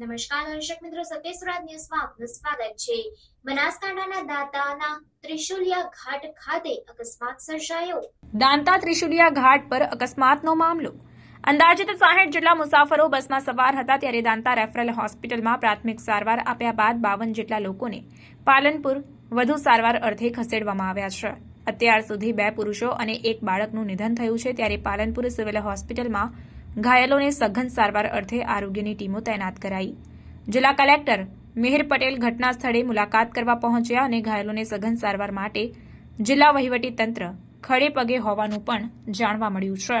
નમસ્કાર દર્શક મિત્રો સત્ય સુરત ન્યૂઝમાં આપનું સ્વાગત છે. બનાસકાંઠાના દાંતાના ત્રિશુલિયા ઘાટ ખાતે અકસ્માત સર્જાયો. દાંતા ત્રિશુલિયા ઘાટ પર અકસ્માતનો મામલો. અંદાજિત સાહીઠ જેટલા મુસાફરો બસમાં સવાર હતા ત્યારે દાંતા રેફરલ હોસ્પિટલમાં પ્રાથમિક સારવાર આપ્યા બાદ બાવન જેટલા લોકોને પાલનપુર વધુ સારવાર અર્થે ખસેડવામાં આવ્યા છે. અત્યાર સુધી બે પુરુષો અને એક બાળકનું નિધન થયું છે ત્યારે પાલનપુર સિવિલ હોસ્પિટલમાં ઘાયલોને સઘન સારવાર અર્થે આરોગ્યની ટીમો તૈનાત કરાઈ. જિલ્લા કલેક્ટર મિહિર પટેલ ઘટના સ્થળે મુલાકાત કરવા પહોંચ્યા અને ઘાયલોને સઘન સારવાર માટે જિલ્લા વહીવટી તંત્ર ખડે પગે હોવાનું પણ જાણવા મળ્યું છે.